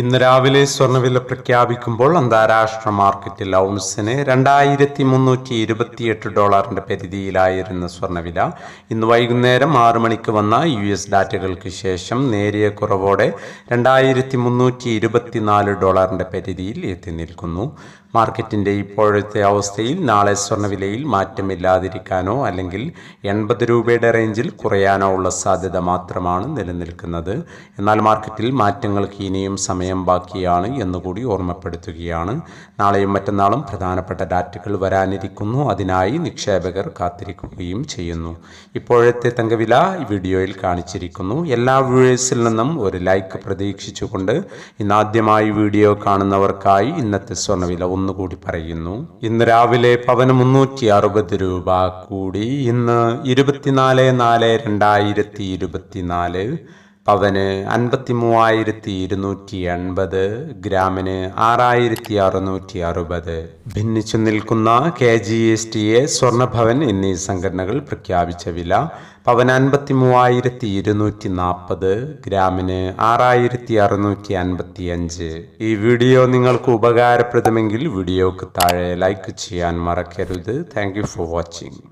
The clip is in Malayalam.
ഇന്ന് രാവിലെ സ്വർണവില പ്രഖ്യാപിക്കുമ്പോൾ അന്താരാഷ്ട്ര മാർക്കറ്റിൽ ഔൺസിന് രണ്ടായിരത്തി മുന്നൂറ്റി ഇരുപത്തിയെട്ട് ഡോളറിന്റെ പരിധിയിലായിരുന്ന സ്വർണവില ഇന്ന് വൈകുന്നേരം ആറ് മണിക്ക് വന്ന യു എസ് ഡാറ്റകൾക്ക് ശേഷം നേരിയ കുറവോടെ രണ്ടായിരത്തി മുന്നൂറ്റി ഇരുപത്തിനാല് ഡോളറിന്റെ പരിധിയിൽ എത്തി നിൽക്കുന്നു. മാർക്കറ്റിന്റെ ഇപ്പോഴത്തെ അവസ്ഥയിൽ നാളെ സ്വർണവിലയിൽ മാറ്റമില്ലാതിരിക്കാനോ അല്ലെങ്കിൽ എൺപത് രൂപയുടെ റേഞ്ചിൽ കുറയാനോ ഉള്ള സാധ്യത മാത്രമാണ് നിലനിൽക്കുന്നത്. എന്നാൽ മാർക്കറ്റിൽ മാറ്റങ്ങൾക്ക് ഇനിയും സമയം ബാക്കിയാണ് എന്നുകൂടി ഓർമ്മപ്പെടുത്തുകയാണ്. നാളെയും മറ്റന്നാളും പ്രധാനപ്പെട്ട ഡാറ്റകൾ വരാനിരിക്കുന്നു. അതിനായി നിക്ഷേപകർ കാത്തിരിക്കുകയും ചെയ്യുന്നു. ഇപ്പോഴത്തെ തങ്കവില വീഡിയോയിൽ കാണിച്ചിരിക്കുന്നു. എല്ലാ വ്യൂവേഴ്സിൽ നിന്നും ഒരു ലൈക്ക് പ്രതീക്ഷിച്ചുകൊണ്ട് ഇന്നാദ്യമായി വീഡിയോ കാണുന്നവർക്കായി ഇന്നത്തെ സ്വർണവില ഒന്നുകൂടി പറയുന്നു. ഇന്ന് രാവിലെ പവന് മുന്നൂറ്റി അറുപത് രൂപ കൂടി. ഇന്ന് ഇരുപത്തിനാല് നാല് രണ്ടായിരത്തി ഇരുപത്തിനാല് പവന് അൻപത്തി മൂവായിരത്തി ഇരുന്നൂറ്റി എൺപത് ഗ്രാമിന് ആറായിരത്തി അറുന്നൂറ്റി അറുപത് ഭിന്നിച്ചു നിൽക്കുന്ന K G S T A Swarnabhavan എന്നീ സംഘടനകൾ പ്രഖ്യാപിച്ച വില പവൻ അൻപത്തി മൂവായിരത്തി ഇരുന്നൂറ്റി നാൽപ്പത് ഗ്രാമിന് ആറായിരത്തി അറുന്നൂറ്റി അൻപത്തി അഞ്ച് ഈ വീഡിയോ നിങ്ങൾക്ക് ഉപകാരപ്രദമെങ്കിൽ വീഡിയോക്ക് താഴെ ലൈക്ക് ചെയ്യാൻ മറക്കരുത്. Thank for watching.